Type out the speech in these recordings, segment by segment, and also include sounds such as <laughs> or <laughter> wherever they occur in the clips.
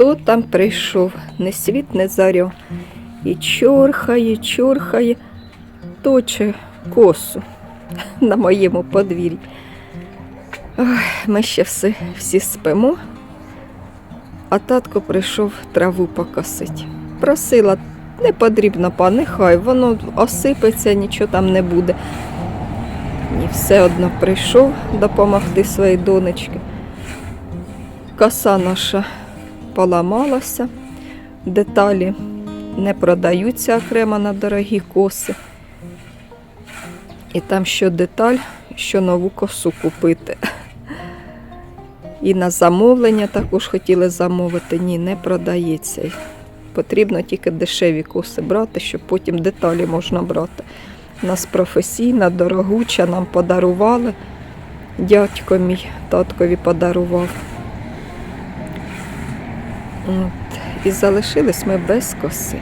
хто там прийшов, не світ, не заря. І чорхає, чорхає, точе косу на моєму подвір'ї. Ми ще всі, всі спимо, а татко прийшов траву покосить. Просила, не потрібно, па, нехай, воно осипеться, нічого там не буде. І все одно прийшов допомогти своїй донечці. Коса наша поламалася, деталі не продаються окремо на дорогі коси. І там що деталь, що нову косу купити. І на замовлення також хотіли замовити. Ні, не продається. Потрібно тільки дешеві коси брати, щоб потім деталі можна брати. У нас професійна, дорогуча, нам подарували. Дядько мій таткові подарував. От. І залишились ми без коси.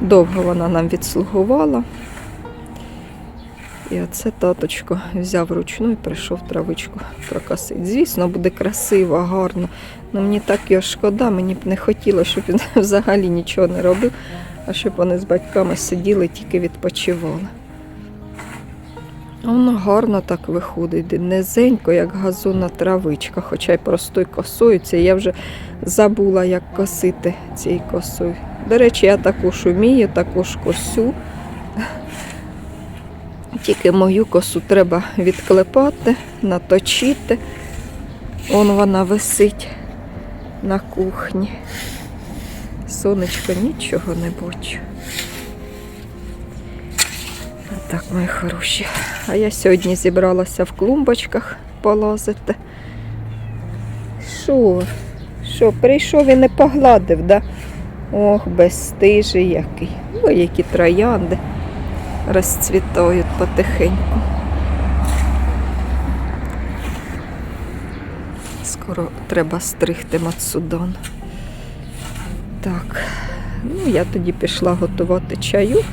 Довго вона нам відслугувала. І оце таточко взяв ручну і прийшов травичку прокосити. Звісно, буде красиво, гарно. Ну мені так його шкода, мені б не хотілося, щоб він <laughs> взагалі нічого не робив, а щоб вони з батьками сиділи, тільки відпочивали. Воно гарно так виходить, низенько, як газонна травичка, хоча й простою косою. Це я вже забула, як косити цією косою. До речі, я також умію, також косю. Тільки мою косу треба відклепати, наточити. Он вона висить на кухні. Сонечко нічого не бачу. Так, мої хороші. А я сьогодні зібралася в клумбочках полазити. Що? Що, прийшов і не погладив, да? Ох, безстижий який. Ой, які троянди розцвітають потихеньку. Скоро треба стригти мацудон. Так, ну я тоді пішла готувати чайок.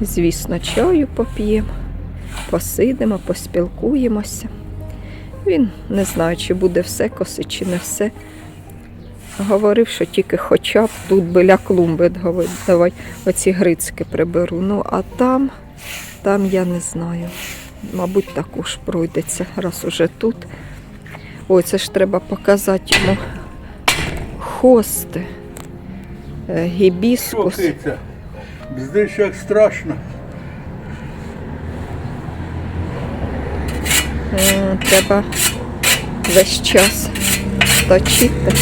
Звісно, чаю поп'ємо, посидимо, поспілкуємося. Він не знаю, чи буде все косить, чи не все. Говорив, що тільки хоча б тут біля клумби давай оці грицьки приберу. Ну, а там, там я не знаю. Мабуть, також пройдеться, раз уже тут. Ой, це ж треба показати йому хости, е, гібіскус. Киця? ще як страшно. Треба весь час точити.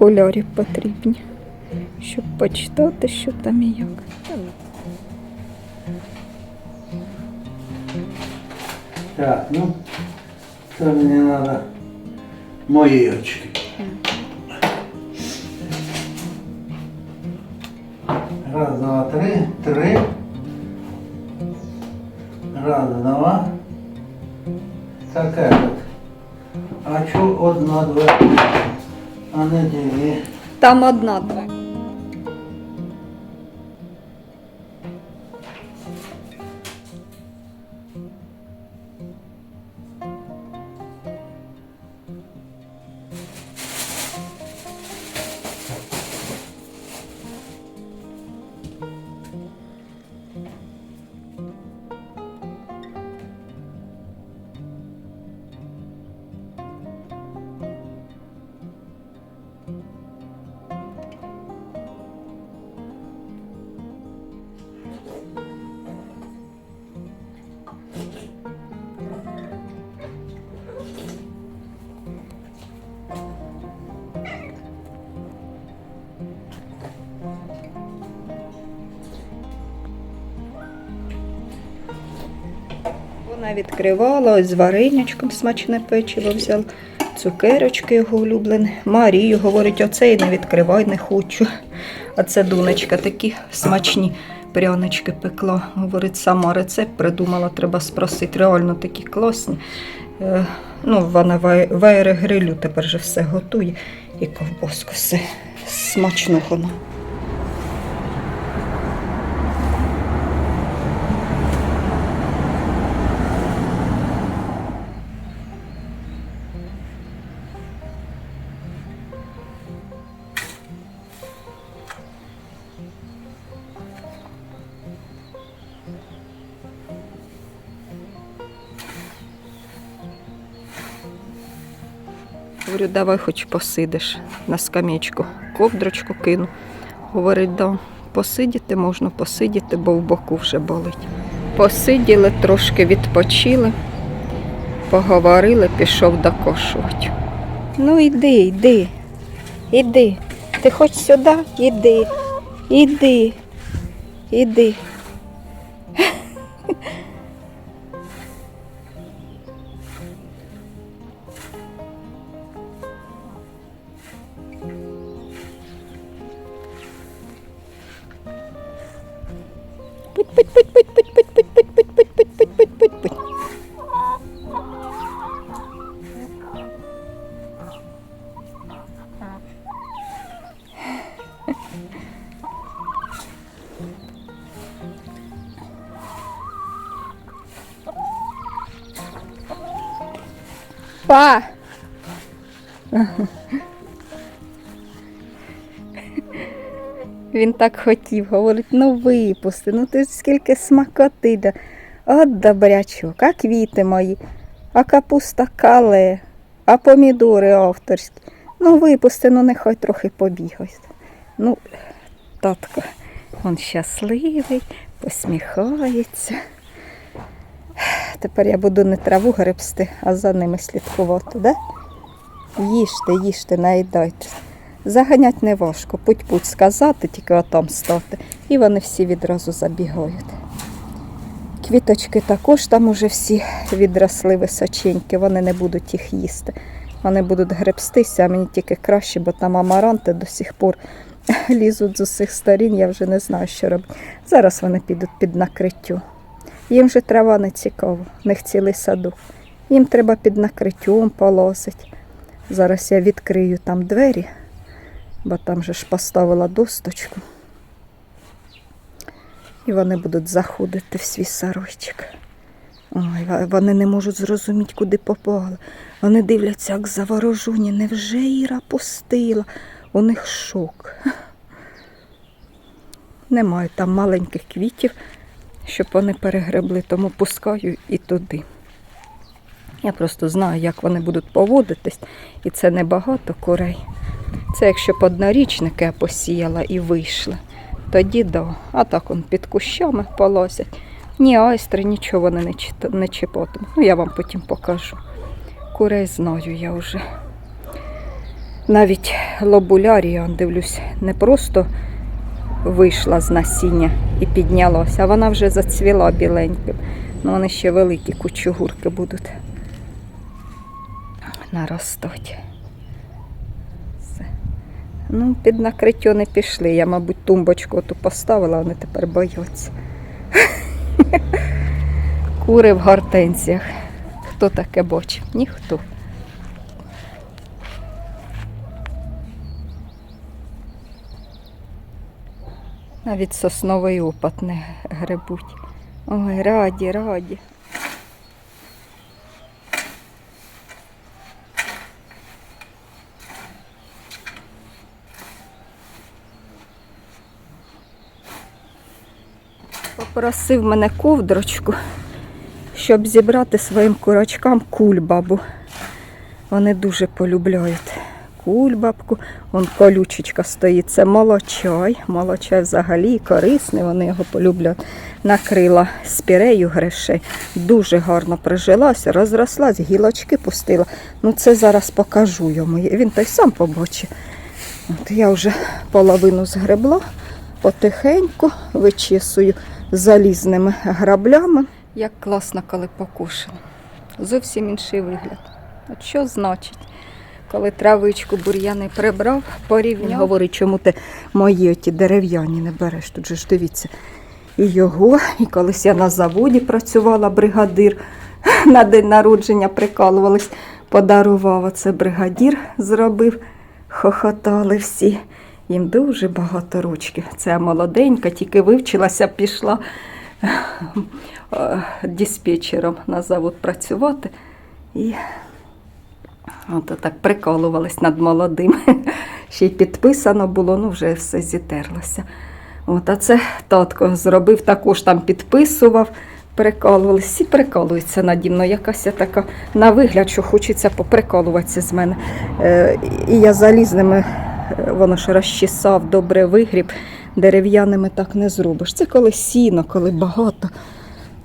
Окулярів потрібні, щоб почитати, що там і як. Так, ну, це мені треба мої очки. Раз, два, три, три. Раз, два. Таке от. А чо одна, два, А не диви. Там одна Вона відкривала, ось з варенячком смачне печиво взяла, цукерочки його улюблені. Марію говорить, оце і не відкривай, не хочу. А це донечка такі смачні прянички пекла. Говорить, сама рецепт придумала, треба спросити. Реально такі класні. Е, ну, вона в аерогрилю тепер же все готує. І ковбаску все смачного. Говорю, давай хоч посидиш на скам'ячку. Ковдрочку кину. Говорить, да, посидіти можна посидіти, бо в боку вже болить. Посиділи, трошки відпочили, поговорили, пішов докошувати. Ну йди, йди, іди. Ти хоч сюди? Іди, іди, іди. bích. Він так хотів, говорить, ну випусти, ну ти ж скільки смакоти. От добрячок, а квіти мої, а капуста кале, а помідори авторські. Ну випусти, ну нехай трохи побігай. Ну, татко, він щасливий, посміхається. Тепер я буду не траву гребсти, а за ними слідкувати, да? Їжте, їжте, наїдайтесь. Заганять не важко, путь-путь сказати, тільки отам стати. І вони всі відразу забігають. Квіточки також там уже всі відросли височенькі, вони не будуть їх їсти. Вони будуть гребстися, а мені тільки краще, бо там амаранти до сих пор <laughs> лізуть з усіх сторін, я вже не знаю, що робити. Зараз вони підуть під накриттю. Їм же трава не цікава, них цілий садок. Їм треба під накриттям полозить. Зараз я відкрию там двері бо там же ж поставила досточку. І вони будуть заходити в свій саройчик. Ой, вони не можуть зрозуміти, куди попали. Вони дивляться, як заворожені. Невже Іра пустила? У них шок. Немає там маленьких квітів, щоб вони перегребли, тому пускаю і туди. Я просто знаю, як вони будуть поводитись, і це небагато курей. Це якщо б однорічники я посіяла і вийшли, тоді да. А так он під кущами полосять. Ні, айстри, нічого вони не, чіпатимуть. Ну, я вам потім покажу. Курей знаю я вже. Навіть лобулярія, дивлюсь, не просто вийшла з насіння і піднялася, а вона вже зацвіла біленьким. Ну, вони ще великі кучугурки будуть наростати. Ну, під накриття не пішли. Я, мабуть, тумбочку ту поставила, вони тепер бояться. <laughs> Кури в гортензіях. Хто таке бачив? Ніхто. Навіть сосновий опад не гребуть. Ой, раді, раді. Попросив мене ковдрочку, щоб зібрати своїм курочкам кульбабу. Вони дуже полюбляють кульбабку. Вон колючечка стоїть. Це молочай. Молочай взагалі корисний, вони його полюбляють. Накрила спірею грешей. Дуже гарно прижилася, розрослась, гілочки пустила. Ну це зараз покажу йому. Він той сам побачить. От я вже половину згребла, потихеньку вичісую залізними граблями. Як класно, коли покушено. Зовсім інший вигляд. От що значить, коли травичку бур'яни прибрав, порівняв. Говорить, чому ти мої оті дерев'яні не береш. Тут же ж дивіться, і його. І колись я на заводі працювала бригадир. <laughs> На день народження прикалувались, подарував оце бригадір зробив. Хохотали всі. Їм дуже багато рочків. Це молоденька, тільки вивчилася, пішла е, диспетчером на завод працювати. І от так приколувались над молодим. <laughs> Ще й підписано було, ну вже все зітерлося. От, а це татко зробив, також там підписував, приколувались, всі приколуються наді мною. Якась я така на вигляд, що хочеться поприколуватися з мене. Е, і я залізними, воно ж розчесав, добре вигріб, дерев'яними так не зробиш. Це коли сіно, коли багато,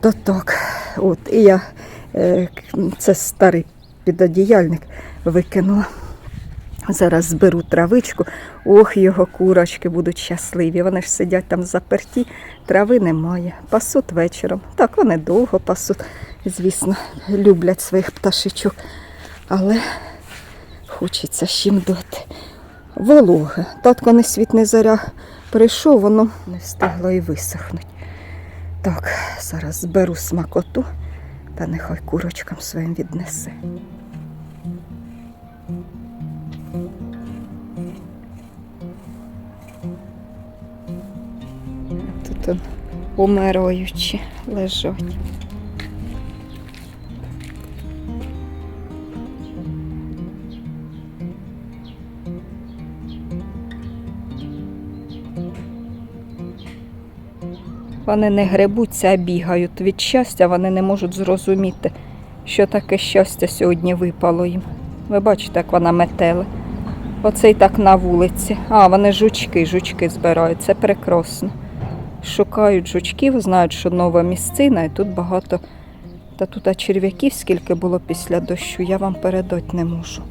то так. От, і я е, це старий підодіяльник викинула. Зараз зберу травичку. Ох, його курочки будуть щасливі. Вони ж сидять там заперті, трави немає. Пасуть вечором. Так, вони довго пасуть, звісно, люблять своїх пташечок. Але хочеться чим дати. Вологе. Татко не світ заря прийшов, воно не встигло і висохнути. Так, зараз зберу смакоту та нехай курочкам своїм віднесе. Тут он умираючі лежать. Вони не гребуться, а бігають від щастя, вони не можуть зрозуміти, що таке щастя сьогодні випало їм. Ви бачите, як вона метеле. Оце і так на вулиці. А, вони жучки, жучки збирають. Це прекрасно. Шукають жучків, знають, що нова місцина, і тут багато. Та тут а черв'яків, скільки було після дощу, я вам передати не можу.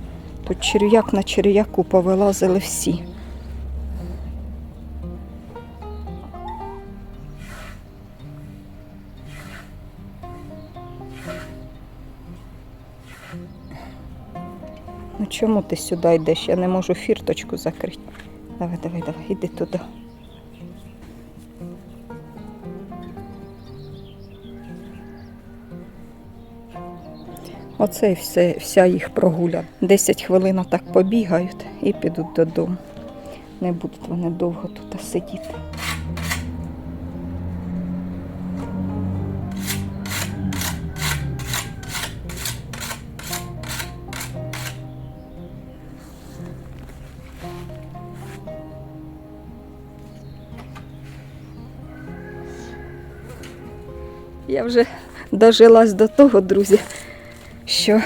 Тут черв'як на черв'яку повилазили всі. Ну чому ти сюди йдеш? Я не можу фірточку закрити. Давай, давай, давай, іди туди. Оце і все, вся їх прогуля. Десять хвилин так побігають і підуть додому. Не будуть вони довго тут сидіти. Я вже дожилась до того, друзі, що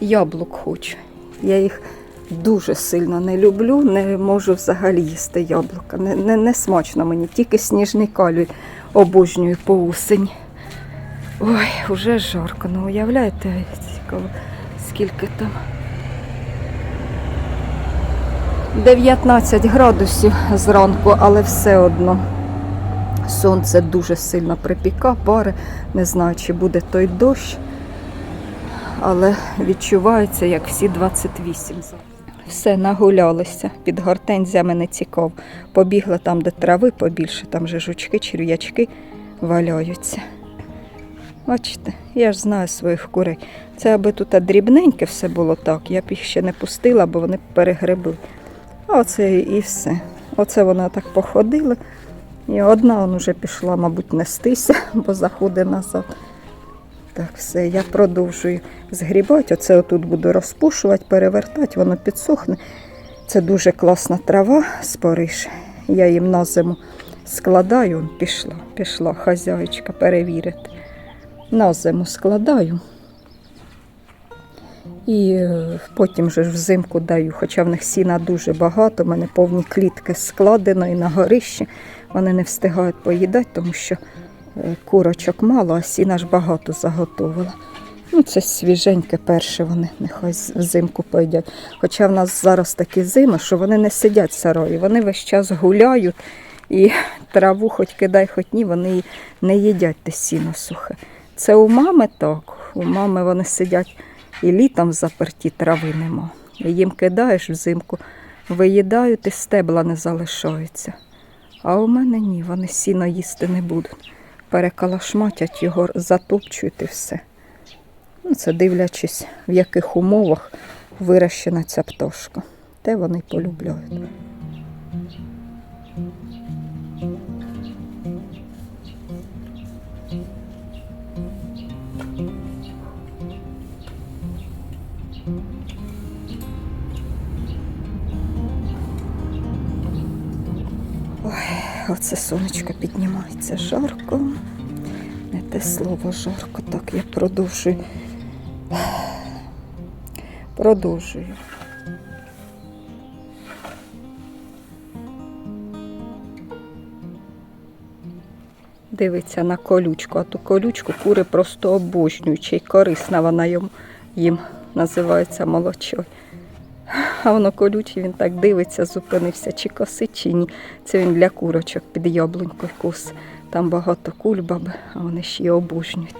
яблук хочу. Я їх дуже сильно не люблю, не можу взагалі їсти яблука. Не, не, не смачно мені, тільки сніжний калюй обожнюю по осені. Ой, вже жарко. Ну уявляєте, цікаво, скільки там. 19 градусів зранку, але все одно. Сонце дуже сильно припіка, пари. Не знаю, чи буде той дощ, але відчувається, як всі 28. Все, нагулялися. Під гортензіями не цікаво. Побігла там, де трави побільше, там же жучки, черв'ячки валяються. Бачите, я ж знаю своїх курей. Це аби тут дрібненьке все було так, я б їх ще не пустила, бо вони перегребли. А оце і все. Оце вони так походили. І одна он уже пішла, мабуть, нестися, <laughs> бо заходить назад. Так, все, я продовжую згрібати. Оце отут буду розпушувати, перевертати, воно підсохне. Це дуже класна трава з Париж. Я їм на зиму складаю, пішла, пішла хазяєчка перевірити. На зиму складаю. І е, потім же ж взимку даю, хоча в них сіна дуже багато, в мене повні клітки складено і на горищі. Вони не встигають поїдати, тому що е, курочок мало, а сіна ж багато заготовила. Ну, це свіженьке перше, вони нехай взимку поїдять. Хоча в нас зараз такі зими, що вони не сидять в сарої, вони весь час гуляють і <laughs> траву хоч кидай, хоч ні, вони не їдять те сіно сухе. Це у мами так. У мами вони сидять і літом заперті трави нема. Їм кидаєш взимку, виїдають і стебла не залишаються. А у мене ні, вони сіно їсти не будуть. Перекалашматять його, затопчують і все. Ну, це дивлячись, в яких умовах вирощена ця пташка. Те вони полюбляють. Оце сонечко піднімається жарко. Не те слово жарко, так я продовжую. Продовжую. Дивиться на колючку, а ту колючку кури просто обожнюють, чи й корисна вона йому, їм називається молочой. А воно колюче, він так дивиться, зупинився, чи косить, чи ні. Це він для курочок під яблунькою кус. Там багато кульбаби, а вони ще й обожнюють.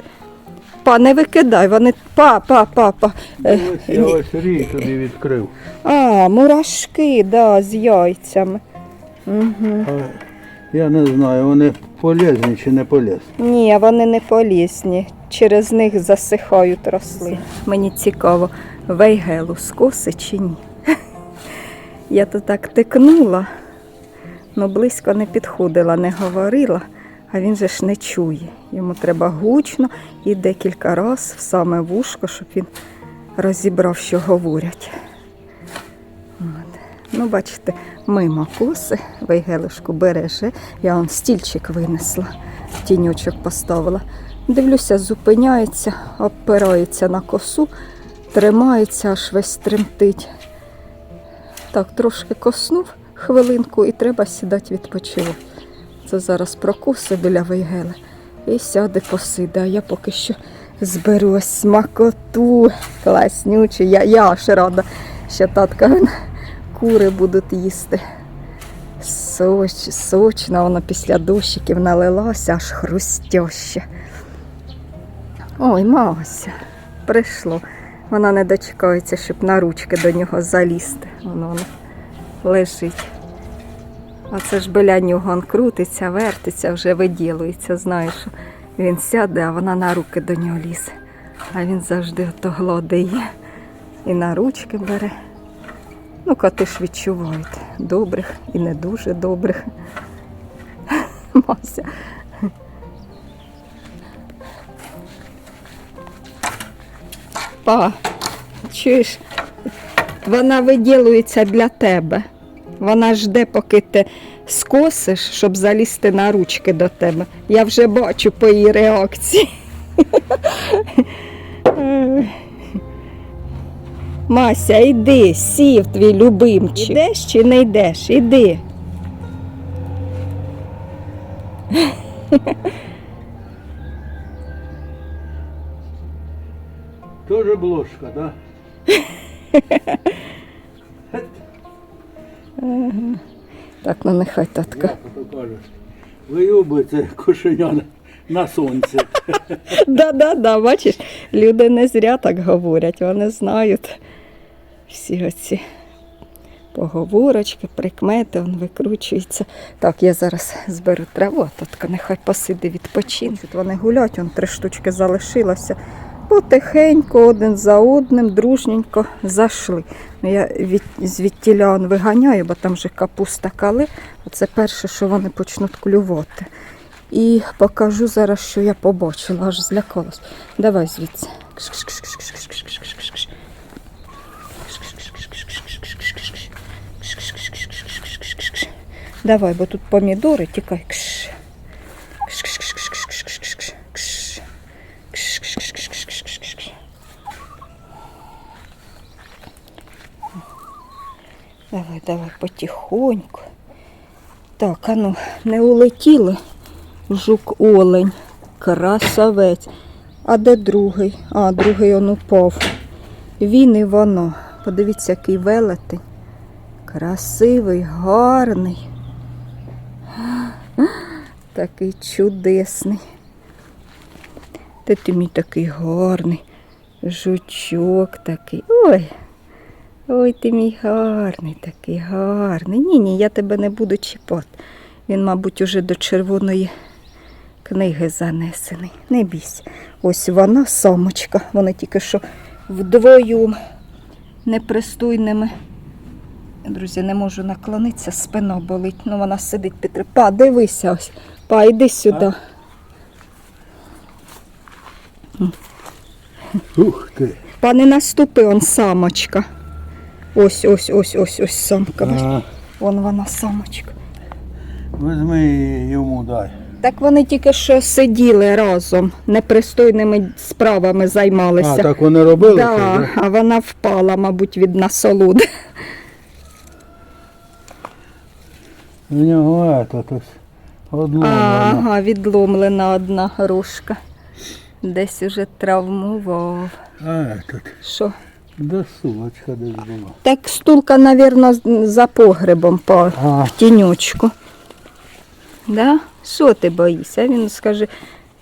Па, не викидай, вони. Па, па, па, па. Е, Ось я ось рій туди відкрив. А, мурашки, да, з яйцями. Угу. А Я не знаю, вони полезні чи не полезні. Ні, вони не полісні. Через них засихають рослини. Мені цікаво, вейгелу скоси чи ні. Я то так тикнула, але близько не підходила, не говорила, а він же ж не чує. Йому треба гучно і декілька разів в саме вушко, щоб він розібрав, що говорять. От. Ну, бачите, мимо коси Вейгелишку береже. Я он стільчик винесла, тінючок поставила. Дивлюся, зупиняється, опирається на косу, тримається, аж весь тремтить. Так, трошки коснув хвилинку і треба сідати відпочивати. Це зараз прокуси біля Вейгели і сяде посиде. А я поки що зберу смакоту класнючу. Я, я аж рада, що татка кури будуть їсти. Соч, сочно, воно після дощиків налилося, аж хрустяще. Ой, Мася, прийшло. Вона не дочекається, щоб на ручки до нього залізти. Воно, воно лежить. А це ж біля нього крутиться, вертиться, вже виділується. Знаєш, він сяде, а вона на руки до нього лізе. А він завжди ото гладиє і на ручки бере. Ну, коти ж відчувають добрих і не дуже добрих. <laughs> Мася. Па, чуєш, вона виділується для тебе. Вона жде, поки ти скосиш, щоб залізти на ручки до тебе. Я вже бачу по її реакції. <laughs> Мася, йди, сів твій любимчик. Ідеш чи не йдеш? Іди. <laughs> Тоже бложка, да? Так, ну нехай татка. Як то кошеня на- на сонці. Да-да-да, бачиш, люди не зря так говорять, вони знають всі оці поговорочки, прикмети, він викручується. Так, я зараз зберу траву, а татка нехай посиде відпочинку. Вони гулять, он три штучки залишилося. Потихеньку, один за одним, дружненько зайшли. Ну, я від, звідтіля он виганяю, бо там вже капуста кали. Оце перше, що вони почнуть клювати. І покажу зараз, що я побачила, аж злякалась. Давай звідси. Давай, бо тут помідори, тікай. Давай, давай, потихоньку. Так, а ну, не улетіли. Жук олень, красавець. А де другий? А, другий он упав. Він і воно. Подивіться, який велетень. Красивий, гарний. Такий чудесний. Та ти мій такий гарний. Жучок такий. Ой. Ой, ти мій гарний, такий гарний. Ні, ні, я тебе не буду чіпати. Він, мабуть, уже до червоної книги занесений. Не бійся. Ось вона самочка. Вони тільки що вдвоєм непристойними. Друзі, не можу наклонитися, спина болить. Ну вона сидить під Па, дивися ось. Па, йди сюди. Ух ти. Па, не наступи, он самочка. Ось, ось, ось, ось, ось самка. А, Вон вона самочка. візьми йому дай. Так вони тільки що сиділи разом, непристойними справами займалися. А, так вони робили? да, це, да? а вона впала, мабуть, від насолоди. У нього ось одно. Ага, відломлена одна рожка. Десь уже травмував. А этот, Що? Да сумочка десь була. Так стулка, мабуть, за погребом по А, в тінючку. Да? Що ти боїшся? Він скаже,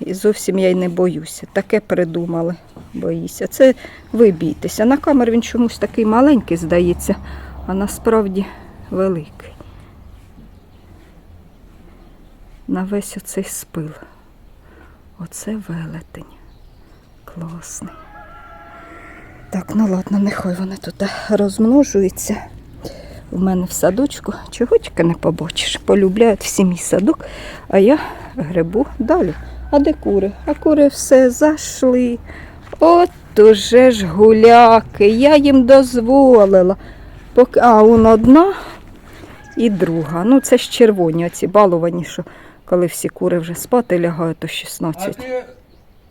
«І зовсім я й не боюся. Таке придумали, боїся. Це ви бійтеся. На камер він чомусь такий маленький, здається, а насправді великий. На весь оцей спил. Оце велетень. Класний. Так, ну ладно, нехай вони тут розмножуються. В мене в садочку чого тільки не побачиш. Полюбляють всі мій садок, а я грибу далі. А де кури? А кури все зайшли. От уже ж гуляки, я їм дозволила. Поки... А, он одна і друга. Ну, це ж червоні, оці баловані, що коли всі кури вже спати лягають, то а 16.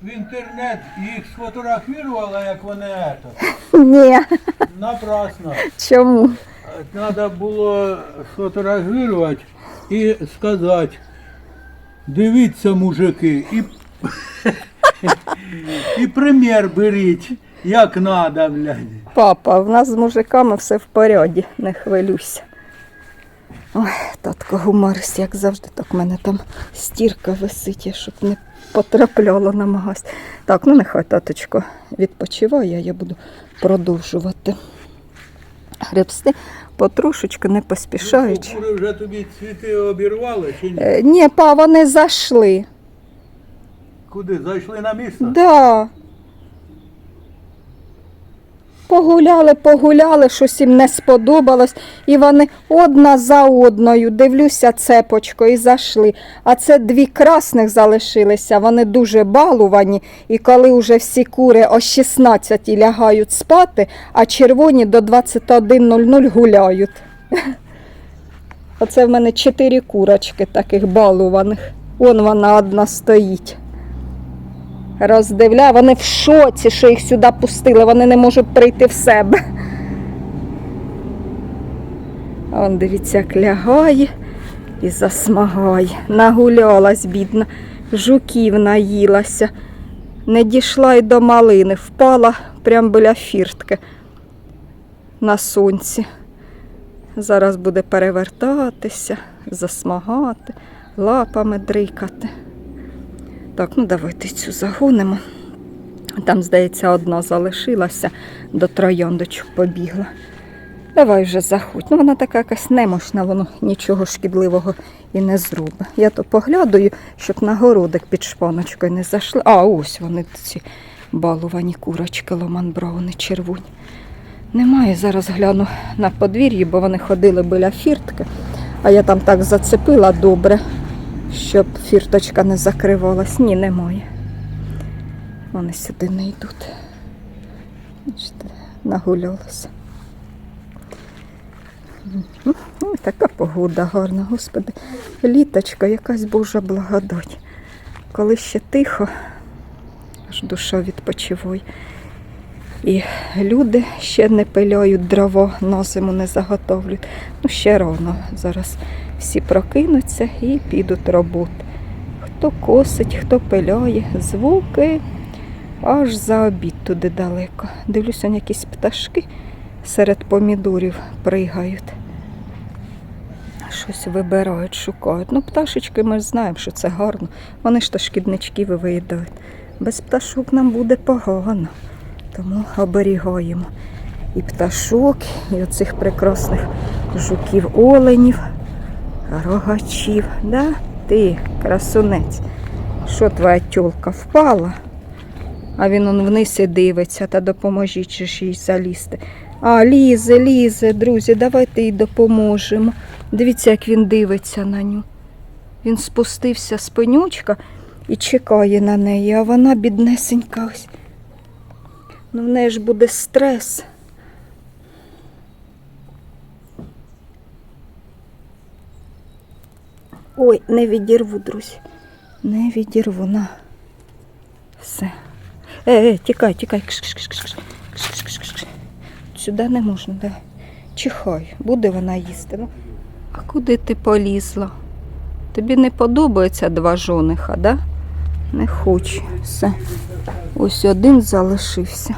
В інтернет їх сфотографувала, як вони ето? Ні, Напрасно. чому? Треба було сфотографувати і сказати, дивіться, мужики, і, і примір беріть, як треба, блядь. Папа, в нас з мужиками все в поряді, не хвилюйся. Ой, татко гуморист, як завжди, так в мене там стірка висить, щоб не потрапляло на. Так, ну нехай таточко відпочиває, а я буду продовжувати гребсти потрошечки, не поспішаючи. Кури вже тобі цвіти обірвали чи ні? Е, ні, па, вони зайшли. Куди? Зайшли на місце? Да. Погуляли, погуляли, щось їм не сподобалось. І вони одна за одною, дивлюся цепочкою і зайшли. А це дві красних залишилися, вони дуже балувані. І коли вже всі кури о 16 лягають спати, а червоні до 21.00 гуляють. <laughs> Оце в мене чотири курочки таких балуваних. Вон вона одна стоїть роздивляю. Вони в шоці, що їх сюди пустили, вони не можуть прийти в себе. Он дивіться, як лягає і засмагає. Нагулялась, бідна, жуків наїлася. Не дійшла й до малини, впала прямо біля фіртки на сонці. Зараз буде перевертатися, засмагати, лапами дрикати. Так, ну давайте цю загонимо. Там, здається, одна залишилася, до трояндочок побігла. Давай вже заходь. Ну, вона така якась немощна, воно нічого шкідливого і не зробить. Я то поглядаю, щоб на городик під шпаночкою не зайшли. А, ось вони ці балувані курочки, ломан брауни червоні. Немає, зараз гляну на подвір'ї, бо вони ходили біля фіртки, а я там так зацепила добре, щоб фірточка не закривалась. Ні, немає. Вони сюди не йдуть. Бачите, нагулялися. Ой, така погода гарна, господи. Літочка, якась Божа благодать. Коли ще тихо, аж душа відпочиває. І люди ще не пиляють дрова, на не заготовлюють. Ну, ще рано. Зараз всі прокинуться і підуть роботи. Хто косить, хто пиляє, звуки аж за обід туди далеко. Дивлюся, якісь пташки серед помідорів пригають. Щось вибирають, шукають. Ну, пташечки ми ж знаємо, що це гарно. Вони ж то шкідничків і виїдають. Без пташок нам буде погано. Тому оберігаємо і пташок, і оцих прекрасних жуків оленів. Рогачів, да? Ти, красунець. Що твоя тьолка впала? А він он вниз і дивиться, та допоможіть же ж їй залізти. А, лізе, лізе, друзі, давайте їй допоможемо. Дивіться, як він дивиться на ню. Він спустився з пенючка і чекає на неї, а вона біднесенька. Ну, в неї ж буде стрес. Ой, не відірву, друзі. Не відірву, на. Все. Е, е, тікай, тікай. Сюди не можна, да. Чихай, буде вона їсти. Ну. А куди ти полізла? Тобі не подобається два жониха, да? Не хочу. Все. Ось один залишився.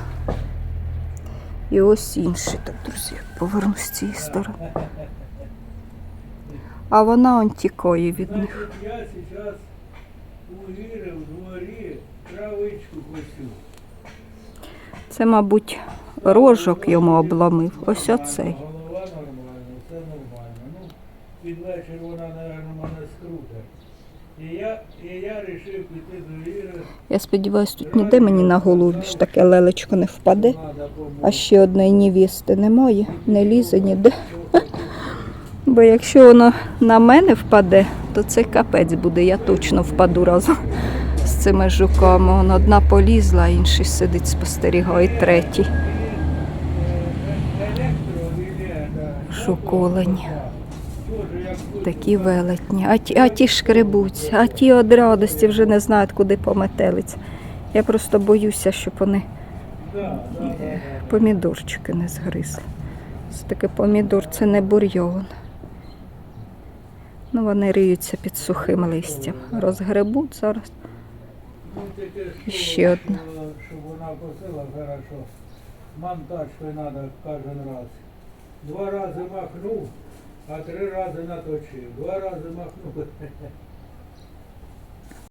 І ось інший. Так, друзі, поверну з цієї сторони. А вона он тікає від них. Я зараз у Іри в дворі травичку косю. Це, мабуть, рожок йому обломив. Ось оцей. Голова нормальна, все нормально. Ну, під вечір вона, мабуть, мене скрутить. І я, і я вирішив піти до Іри, Я сподіваюся, тут ніде мені на голову більш таке лелечко не впаде. треба. А ще одної невісти немає, не лізе ніде. Бо якщо воно на мене впаде, то це капець буде. Я точно впаду разом з цими жуками. Вон одна полізла, а інший сидить, спостерігає, третій. Жуколені. Такі велетні. А ті, а ті шкребуться, а ті від радості вже не знають, куди пометелиться. Я просто боюся, щоб вони помідорчики не згризли. Це таке помідор, це не бурйон. Ну, вони риються під сухим листям. Розгребуть зараз. Таке Ще одна. Щоб вона косила хорошо. Монтажкою треба кожен раз. Два рази махнув, а три рази наточив. Два рази махнув. <laughs>